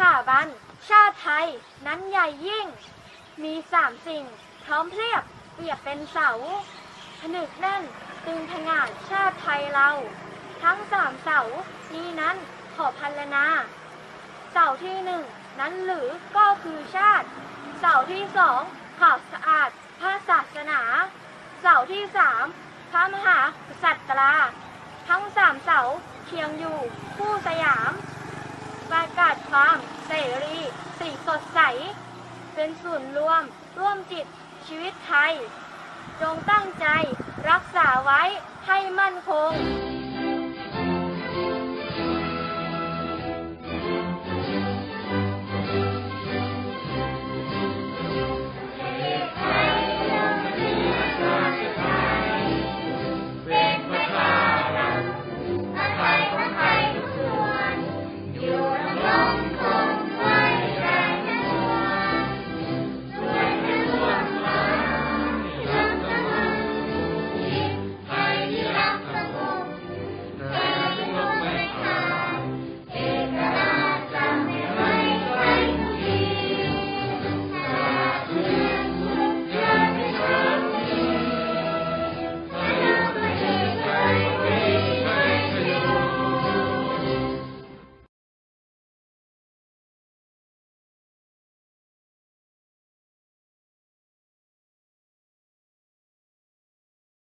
ถาบัน ชาติไทย นั้นใหญ่ยิ่ง มีสามสิ่ง พร้อมเพรียบเปรียบเป็นเสาผนึกแน่นตึงผงาดชาติไทยเรา ทั้งสามเสานี้นั้นขอพันลนาเสาที่หนึ่งนั้นหรือก็คือชาติ เสาที่สองข่าวสะอาดพระศาสนา เสาที่สามพระมหากษัตริย์ทั้งสามเสาเคียงอยู่คู่สยาม ประกาศควา รี สีสดใส เป็นศูนย์รวม ร่วมจิตชีวิตไทย จงตั้งใจรักษาไว้ให้มั่นคง